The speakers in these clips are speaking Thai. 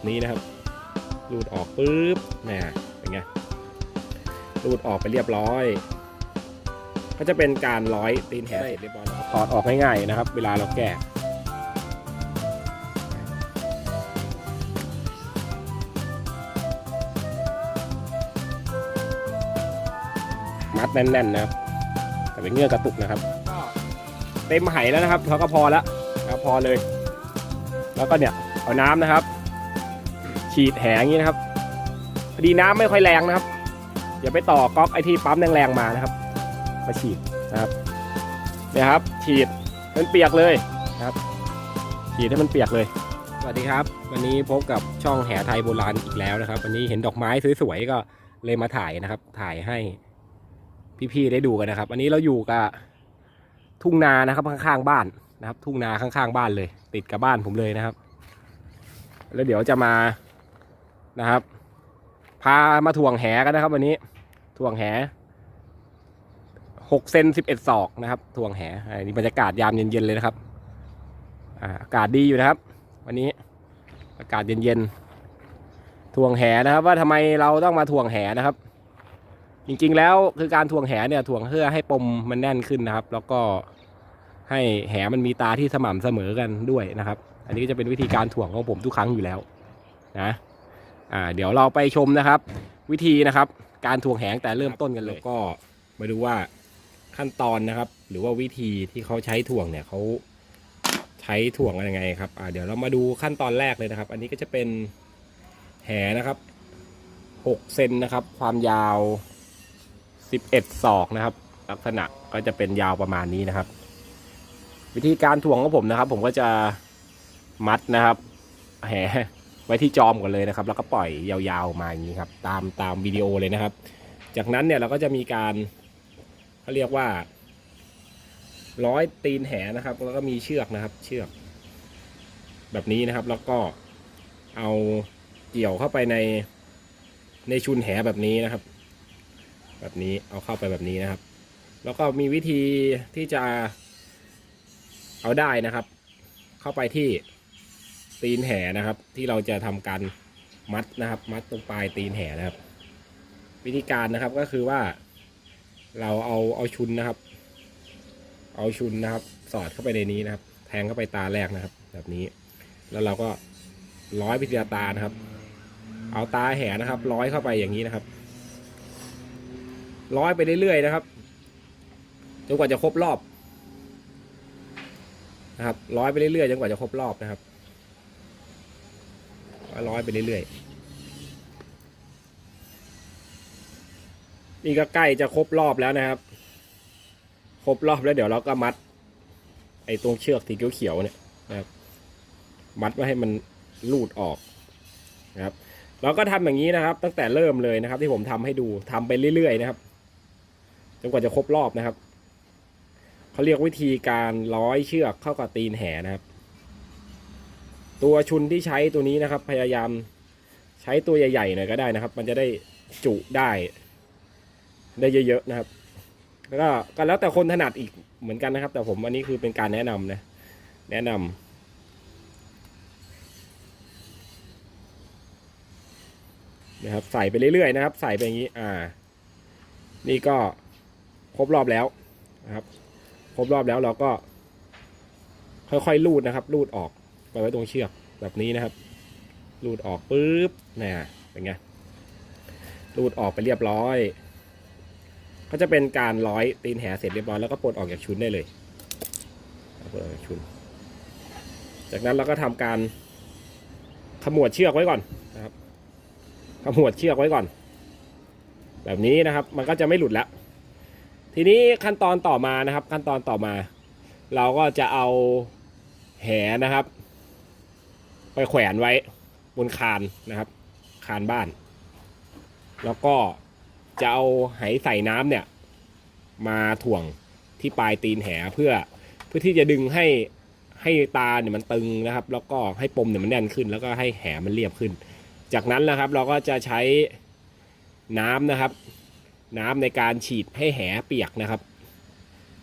แบบนี้นะครับ รูดออกปุ๊บน่ะเป็นไงรูดออกไปเรียบร้อย ก็จะเป็นการร้อยตีนแหเสร็จเรียบร้อยแล้วถอดออกง่ายๆนะครับ เวลาเราแก้มัดแน่นๆนะครับแต่เป็นเงื่อกระตุกนะครับก็เต็มไหแล้วนะครับเขาก็พอแล้วนะครับพอเลย แล้วก็เนี่ยเอาน้ำนะครับ ฉีดแหอย่างนี้นะครับพอดีน้ำไม่ค่อยแรงนะครับอย่าไปต่อก๊อกไอที่ปั๊มแรงๆมานะครับ มาฉีดนะครับเนี่ยครับ ฉีดให้มันเปียกเลยนะครับ ฉีดให้มันเปียกเลย สวัสดีครับ วันนี้พบกับช่องแหไทยโบราณอีกแล้วนะครับ วันนี้เห็นดอกไม้สวยๆก็เลยมาถ่ายนะครับ ถ่ายให้พี่ๆได้ดูกันนะครับ อันนี้เราอยู่กับทุ่งนานะครับข้างๆบ้านนะครับ ทุ่งนาข้างๆบ้านเลย ติดกับบ้านผมเลยนะครับ แล้วเดี๋ยวจะมา นะครับ พามาถ่วงแหกันนะครับ วันนี้ถ่วงแหหกเซนสิบเอ็ดศอกนะครับถ่วงแหอันนี้บรรยากาศยามเย็นๆเลยนะครับอากาศดีอยู่นะครับ วันนี้อากาศเย็นๆถ่วงแหนะครับ ว่าทำไมเราต้องมาถ่วงแหนะครับ จริงๆแล้วคือการถ่วงแหเนี่ยถ่วงเพื่อให้ปมมันแน่นขึ้นนะครับ แล้วก็ให้แหมันมีตาที่สม่ำเสมอกันด้วยนะครับ อันนี้ก็จะเป็นวิธีการถ่วงของผมทุกครั้งอยู่แล้ว นะ อ่าเดี๋ยวเราไปชมนะครับ วิธีนะครับ การถ่วงแหแต่เริ่มต้นกันเลยก็มาดูว่าขั้นตอนนะครับ หรือว่าวิธีที่เขาใช้ถ่วงเนี่ยเขาใช้ถ่วงกันยังไงครับอ่าเดี๋ยวเรามาดูขั้นตอนแรกเลยนะครับ อันนี้ก็จะเป็นแหนะครับ6เซนนะครับ ความยาว11ศอกนะครับ ลักษณะก็จะเป็นยาวประมาณนี้นะครับ วิธีการถ่วงของผมนะครับ ผมก็จะมัดนะครับ แห ไว้ที่จอมก่อนเลยนะครับ แล้วก็ปล่อยยาวๆมาอย่างนี้ครับ ตามตามวิดีโอเลยนะครับ จากนั้นเนี่ยเราก็จะมีการเขาเรียกว่า ร้อยตีนแหนะครับ แล้วก็มีเชือกนะครับ เชือก แบบนี้นะครับ แล้วก็เอาเกี่ยวเข้าไปในในชุนแหแบบนี้นะครับ แบบนี้เอาเข้าไปแบบนี้นะครับ แล้วก็มีวิธีที่จะเอาได้นะครับ เข้าไปที่ ตีนแห่นะครับ ที่เราจะทำการมัดนะครับ มัดตรงปลายตีนแห่นะครับ วิธีการนะครับก็คือว่าเราเอาเอาชุนนะครับ เอาชุนนะครับ สอดเข้าไปในนี้นะครับ แทงเข้าไปตาแรกนะครับ แบบนี้ แล้วเราก็ร้อยพิธีตานะครับ เอาตาแห่นะครับ ร้อยเข้าไปอย่างนี้นะครับ ร้อยไปเรื่อยๆนะครับจนกว่าจะครบรอบนะครับ ร้อยไปเรื่อยๆจนกว่าจะครบรอบนะครับ ร้อยไปเรื่อยๆ นี่ก็ใกล้จะครบรอบแล้วนะครับ ครบรอบแล้วเดี๋ยวเราก็มัด ไอ้ตรงเชือกสีเขียวๆเนี่ยนะครับ มัดไว้ให้มันลูดออกนะครับ เราก็ทำอย่างนี้นะครับ ตั้งแต่เริ่มเลยนะครับ ที่ผมทำให้ดูทำไปเรื่อยๆนะครับจนกว่าจะครบรอบนะครับเขาเรียกวิธีการร้อยเชือกเข้ากับตีนแหนะครับ ตัวชุนที่ใช้ตัวนี้นะครับ พยายามใช้ตัวใหญ่ๆหน่อยก็ได้นะครับ มันจะได้จุได้ ได้เยอะๆนะครับ แล้วก็ก็แล้วแต่คนถนัดอีกเหมือนกันนะครับ แต่ผมอันนี้คือเป็นการแนะนำนะ แนะนำนะครับใส่ไปเรื่อยๆนะครับ ใส่ไปอย่างนี้อ่า นี่ก็ครบรอบแล้วนะครับ ครบรอบแล้วเราก็ ค่อยๆลูดนะครับลูดออก ไปไว้ตรงเชือกแบบนี้นะครับลูดออกปุ๊บนี่เป็นไงลูดออกไปเรียบร้อย ก็จะเป็นการร้อยตีนแหเสร็จเรียบร้อยแล้วก็ปลดออกจากชุนได้เลยปลดออกจากชุนจากนั้นเราก็ทำการขมวดเชือกไว้ก่อนนะครับขมวดเชือกไว้ก่อน แบบนี้นะครับ มันก็จะไม่หลุดแล้ว ทีนี้ขั้นตอนต่อมานะครับ ขั้นตอนต่อมา เราก็จะเอาแหนะครับ แขวนไว้บนคานนะครับ คานบ้าน แล้วก็จะเอาไหใส่น้ำเนี่ย มาถ่วงที่ปลายตีนแหเพื่อเพื่อที่จะดึงให้ให้ตาเนี่ยมันตึงนะครับ แล้วก็ให้ปมเนี่ยมันแน่นขึ้น แล้วก็ให้แหมันเรียบขึ้น จากนั้นนะครับเราก็จะใช้น้ำนะครับ น้ำในการฉีดให้แหเปียกนะครับ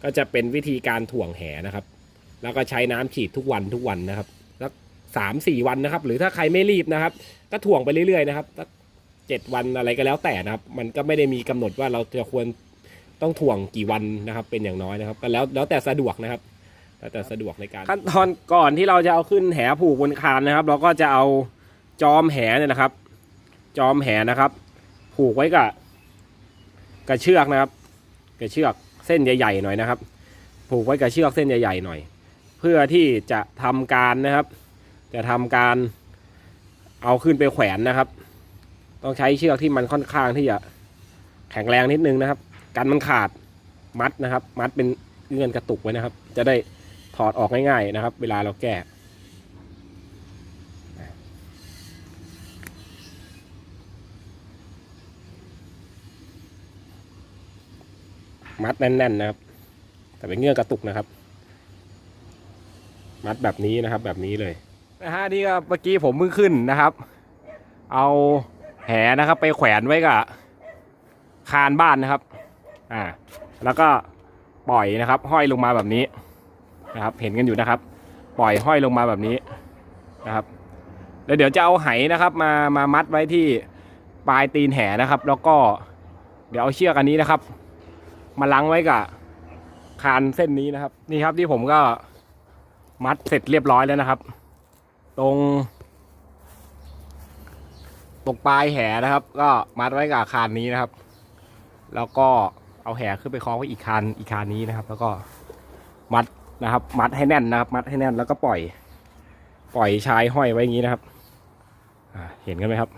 ก็จะเป็นวิธีการถ่วงแหนะครับ แล้วก็ใช้น้ำฉีดทุกวันทุกวันนะครับ สามสี่วันนะครับ หรือถ้าใครไม่รีบนะครับ ก็ถ่วงไปเรื่อยๆนะครับสักเจ็ดวันอะไรก็แล้วแต่นะครับ มันก็ไม่ได้มีกำหนดว่าเราจะควรต้องถ่วงกี่วันนะครับ เป็นอย่างน้อยนะครับ ก็แล้วแล้วแต่สะดวกนะครับ แล้วแต่สะดวกในการขั้นตอนก่อนที่เราจะเอาขึ้นแหผูกบนคานนะครับ เราก็จะเอาจอมแหเนี่ยนะครับ จอมแหนะครับ ผูกไว้กับกับเชือกนะครับกับเชือกเส้นใหญ่ๆหน่อยนะครับ ผูกไว้กับเชือกเส้นใหญ่ๆหน่อย เพื่อที่จะทำการนะครับ จะทำการเอาขึ้นไปแขวนนะครับ ต้องใช้เชือกที่มันค่อนข้างที่จะแข็งแรงนิดนึงนะครับ กันมันขาดมัดนะครับ มัดเป็นเงื่อนกระตุกไว้นะครับ จะได้ถอดออกง่ายๆนะครับ เวลาเราแก้มัดแน่นๆนะครับ แต่เป็นเงื่อนกระตุกนะครับ มัดแบบนี้นะครับ แบบนี้เลย นะฮะนี่ก็เมื่อกี้ผมเพิ่งขึ้นนะครับ เอาแหนะครับไปแขวนไว้กับคานบ้านนะครับ อ่า แล้วก็ปล่อยนะครับ ห้อยลงมาแบบนี้นะครับ เห็นกันอยู่นะครับ ปล่อยห้อยลงมาแบบนี้นะครับ แล้วเดี๋ยวจะเอาไหนะครับ มามามัดไว้ที่ปลายตีนแหนะครับ แล้วก็เดี๋ยวเอาเชือกอันนี้นะครับ มาลังไว้กับคานเส้นนี้นะครับ นี่ครับที่ผมก็มัดเสร็จเรียบร้อยแล้วนะครับ ตรง ตรงปลายแหนะครับ ก็มัดไว้กับคานนี้นะครับ แล้วก็เอาแหขึ้นไปคล้องไว้อีกคานอีกคานนี้นะครับ แล้วก็มัดนะครับ มัดให้แน่นนะครับ มัดให้แน่นแล้วก็ปล่อย ปล่อยชายห้อยไว้อย่างนี้นะครับเห็นกันไหมครับ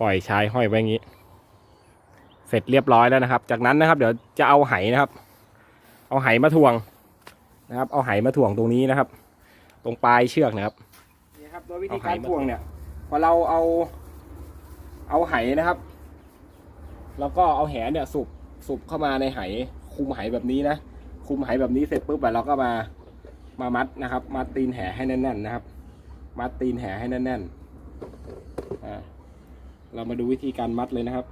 ปล่อยชายห้อยไว้อย่างนี้ เสร็จเรียบร้อยแล้วนะครับ จากนั้นนะครับ เดี๋ยวจะเอาไหนะครับ เอาไหมาถ่วงนะครับ เอาไหมาถ่วงตรงนี้นะครับ ตรงปลายเชือกนะครับ นี่ครับ โดยวิธีการถ่วงเนี่ย พอเราเอา เอาไหนะครับ แล้วก็เอาแหเนี่ยสุบสุบเข้ามาในไหคุมไหแบบนี้นะคุมไหแบบนี้เสร็จปุ๊บอะเราก็มามามัดนะครับ มัดตีนแหให้แน่นๆนะครับ มัดตีนแหให้แน่นๆอ่าเรามาดูวิธีการมัดเลยนะครับ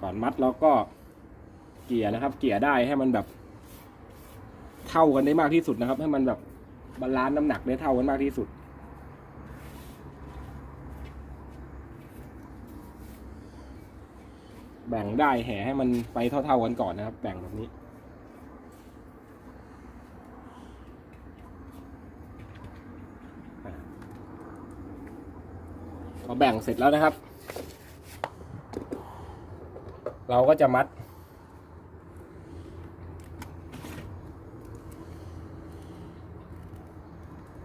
ก่อนมัดเราก็เกี่ยนะครับ เกี่ยได้ให้มันแบบเท่ากันได้มากที่สุดนะครับ ให้มันแบบบาลานซ์น้ำหนักได้เท่ากันมากที่สุด แบ่งได้แห่ให้มันไปเท่าๆกันก่อนนะครับ แบ่งแบบนี้พอแบ่งเสร็จแล้วนะครับ เราก็จะมัด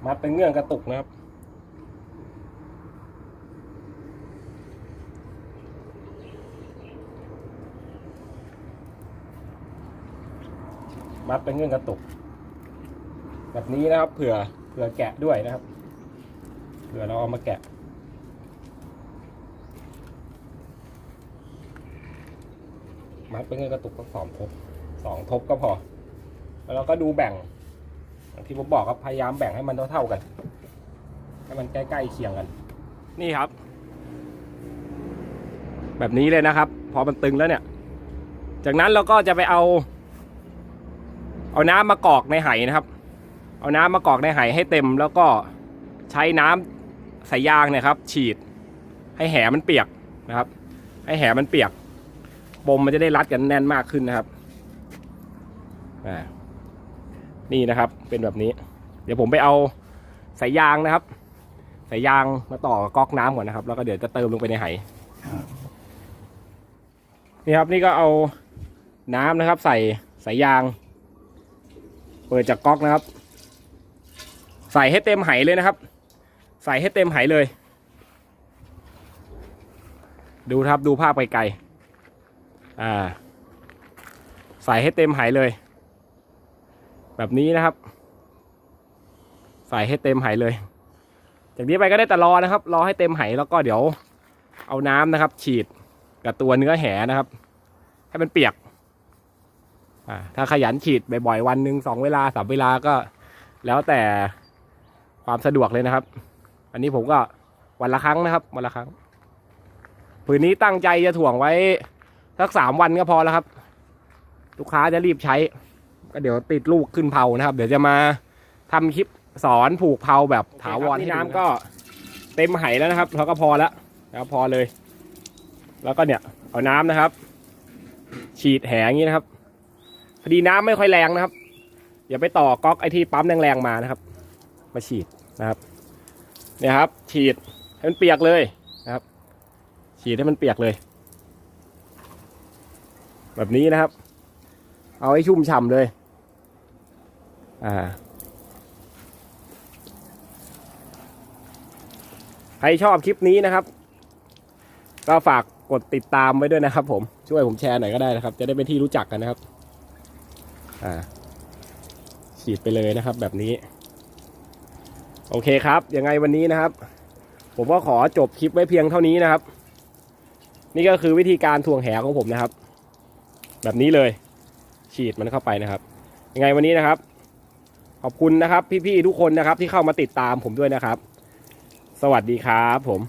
มัดเป็นเงื่อนกระตุกนะครับ มัดเป็นเงื่อนกระตุก แบบนี้นะครับ เผื่อเผื่อแกะด้วยนะครับ เผื่อเราเอามาแกะมัดเป็นเงื่อนกระตุกก็สองทบสองทบก็พอ แล้วเราก็ดูแบ่ง อย่างที่ผมบอกครับพยายามแบ่งให้มันเท่าๆกัน ให้มันใกล้ๆเคียงกัน นี่ครับ แบบนี้เลยนะครับ พอมันตึงแล้วเนี่ย จากนั้นเราก็จะไปเอา เอาน้ำมากรอกในไหนะครับ เอาน้ำมากรอกในไหให้เต็ม แล้วก็ใช้น้ำสายยางเนี่ยครับ ฉีด ให้แหมันเปียกนะครับ ให้แหมันเปียกปมมันจะได้รัดกันแน่นมากขึ้นนะครับอ่า นี่นะครับ เป็นแบบนี้ เดี๋ยวผมไปเอาสายยางนะครับสายยางมาต่อก๊อกน้ำก่อนนะครับ แล้วก็เดี๋ยวจะเติมลงไปในไหนี่ครับนี่ก็เอาน้ำนะครับ ใส่สายยาง เปิดจากก๊อกนะครับ ใส่ให้เต็มไหเลยนะครับ ใส่ให้เต็มไหเลย ดูครับดูภาพไกลๆอ่า ใส่ให้เต็มไหเลย แบบนี้นะครับ ใส่ให้เต็มไหเลย จากนี้ไปก็ได้แต่รอนะครับ รอให้เต็มไหแล้วก็เดี๋ยวเอาน้ำนะครับ ฉีดกับตัวเนื้อแหนะครับ ให้มันเปียกถ้าขยันฉีดบ่อยๆวันหนึ่งสองเวลาสามเวลาก็แล้วแต่ความสะดวกเลยนะครับ อันนี้ผมก็วันละครั้งนะครับ วันละครั้งผืนนี้ตั้งใจจะถ่วงไว้สักสามวันก็พอแล้วครับ ลูกค้าจะรีบใช้ ก็เดี๋ยวติดลูกขึ้นเผานะครับ เดี๋ยวจะมาทำคลิปสอนผูกเผาแบบถาวรที่น้ำก็เต็มไหแล้วนะครับเราก็พอแล้วนะครับพอเลย แล้วก็เนี่ยเอาน้ำนะครับ ฉีดแหงนี้นะครับ พอดีน้ำไม่ค่อยแรงนะครับอย่าไปต่อก๊อกไอที่ปั๊มแรงๆมานะครับ มาฉีดนะครับเนี่ยครับ ฉีดให้มันเปียกเลยนะครับ ฉีดให้มันเปียกเลย แบบนี้นะครับ เอาให้ชุ่มฉ่ำเลย อ่าใครชอบคลิปนี้นะครับ ก็ฝากกดติดตามไว้ด้วยนะครับ ผมช่วยผมแชร์หน่อยก็ได้นะครับ จะได้เป็นที่รู้จักกันนะครับ อ่า ฉีดไปเลยนะครับ แบบนี้ โอเคครับยังไงวันนี้นะครับ ผมก็ขอจบคลิปไว้เพียงเท่านี้นะครับ นี่ก็คือวิธีการทวงแหของผมนะครับ แบบนี้เลย ฉีดมันเข้าไปนะครับ ยังไงวันนี้นะครับ ขอบคุณนะครับ พี่ๆทุกคนนะครับที่เข้ามาติดตามผมด้วยนะครับ สวัสดีครับผม